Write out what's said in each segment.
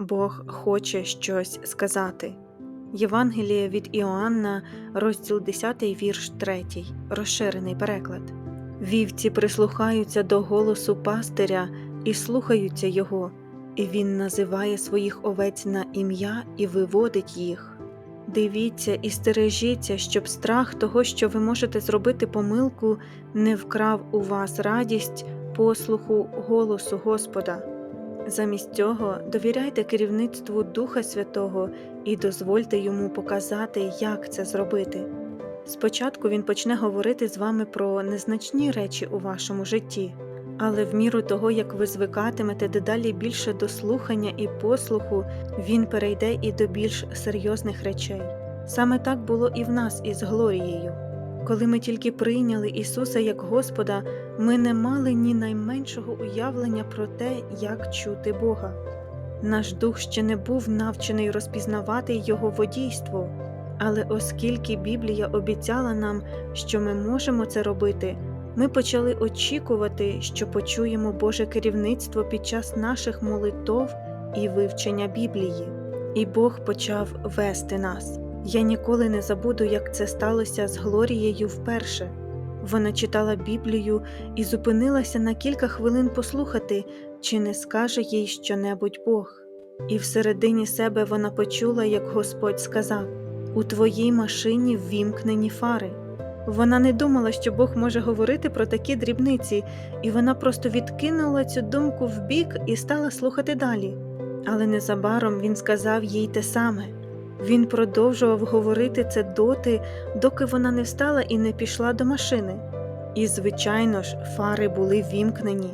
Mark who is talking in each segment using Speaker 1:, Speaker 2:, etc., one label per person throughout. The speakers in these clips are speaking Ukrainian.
Speaker 1: Бог хоче щось сказати. Євангеліє від Іоанна, розділ 10, вірш 3, розширений переклад. Вівці прислухаються до голосу пастиря і слухаються його, і він називає своїх овець на ім'я і виводить їх. Дивіться і стережіться, щоб страх того, що ви можете зробити помилку, не вкрав у вас радість послуху голосу Господа. Замість цього довіряйте керівництву Духа Святого і дозвольте йому показати, як це зробити. Спочатку він почне говорити з вами про незначні речі у вашому житті, але в міру того, як ви звикатимете дедалі більше до слухання і послуху, він перейде і до більш серйозних речей. Саме так було і в нас із Глорією. Коли ми тільки прийняли Ісуса як Господа, ми не мали ні найменшого уявлення про те, як чути Бога. Наш дух ще не був навчений розпізнавати Його водійство, але оскільки Біблія обіцяла нам, що ми можемо це робити, ми почали очікувати, що почуємо Боже керівництво під час наших молитов і вивчення Біблії, і Бог почав вести нас. Я ніколи не забуду, як це сталося з Глорією вперше. Вона читала Біблію і зупинилася на кілька хвилин послухати, чи не скаже їй щонебудь Бог. І всередині себе вона почула, як Господь сказав: У твоїй машині ввімкнені фари. Вона не думала, що Бог може говорити про такі дрібниці, і вона просто відкинула цю думку вбік і стала слухати далі. Але незабаром він сказав їй те саме. Він продовжував говорити це доти, доки вона не встала і не пішла до машини. І, звичайно ж, фари були вімкнені.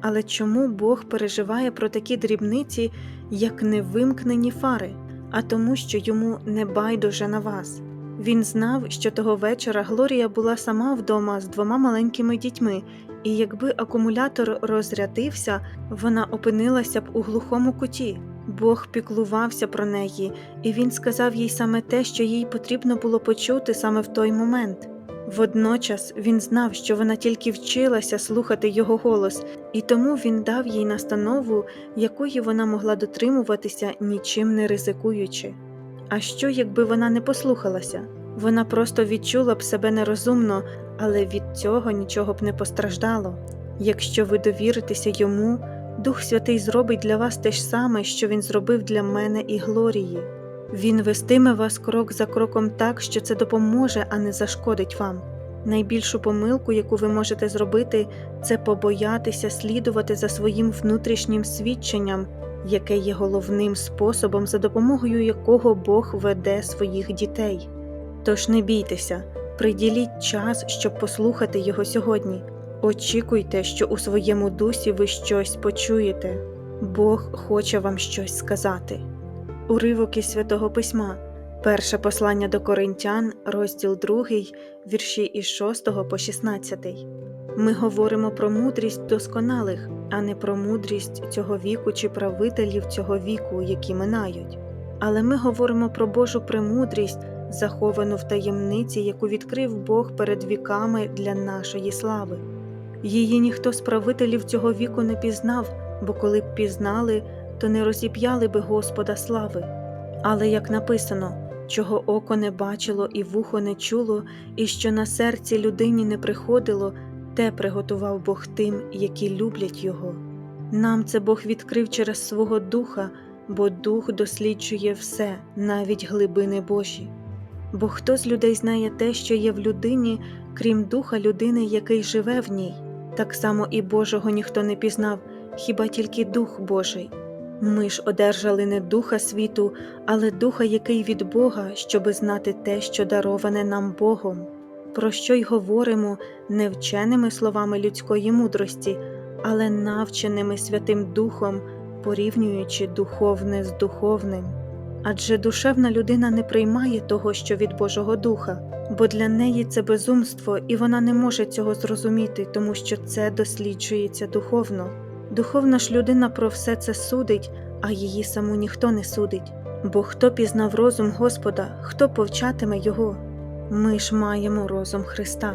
Speaker 1: Але чому Бог переживає про такі дрібниці, як невимкнені фари, а тому, що йому не байдуже на вас? Він знав, що того вечора Глорія була сама вдома з двома маленькими дітьми, і якби акумулятор розрядився, вона опинилася б у глухому куті. Бог піклувався про неї, і він сказав їй саме те, що їй потрібно було почути саме в той момент. Водночас він знав, що вона тільки вчилася слухати його голос, і тому він дав їй настанову, якої вона могла дотримуватися, нічим не ризикуючи. А що, якби вона не послухалася? Вона просто відчула б себе нерозумно, але від цього нічого б не постраждало. Якщо ви довіритеся йому, Дух Святий зробить для вас те ж саме, що він зробив для мене і Глорії. Він вестиме вас крок за кроком так, що це допоможе, а не зашкодить вам. Найбільшу помилку, яку ви можете зробити, це побоятися слідувати за своїм внутрішнім свідченням, яке є головним способом, за допомогою якого Бог веде своїх дітей. Тож не бійтеся, приділіть час, щоб послухати його сьогодні. Очікуйте, що у своєму дусі ви щось почуєте. Бог хоче вам щось сказати. Уривок із святого письма, перше послання до Коринтян, розділ 2, вірші із 6 по 16. Ми говоримо про мудрість досконалих, а не про мудрість цього віку чи правителів цього віку, які минають. Але ми говоримо про Божу премудрість, заховану в таємниці, яку відкрив Бог перед віками для нашої слави. Її ніхто з правителів цього віку не пізнав, бо коли б пізнали, то не розіп'яли би Господа слави. Але як написано, чого око не бачило і вухо не чуло, і що на серці людині не приходило, те приготував Бог тим, які люблять Його. Нам це Бог відкрив через свого Духа, бо Дух досліджує все, навіть глибини Божі. Бо хто з людей знає те, що є в людині, крім духа людини, який живе в ній, так само і Божого ніхто не пізнав, хіба тільки Дух Божий. Ми ж одержали не духа світу, але духа, який від Бога, щоби знати те, що дароване нам Богом, про що й говоримо не вченими словами людської мудрості, але навченими Святим Духом, порівнюючи духовне з духовним. Адже душевна людина не приймає того, що від Божого Духа, бо для неї це безумство, і вона не може цього зрозуміти, тому що це досліджується духовно. Духовна ж людина про все це судить, а її саму ніхто не судить. Бо хто пізнав розум Господа, хто повчатиме Його? Ми ж маємо розум Христа.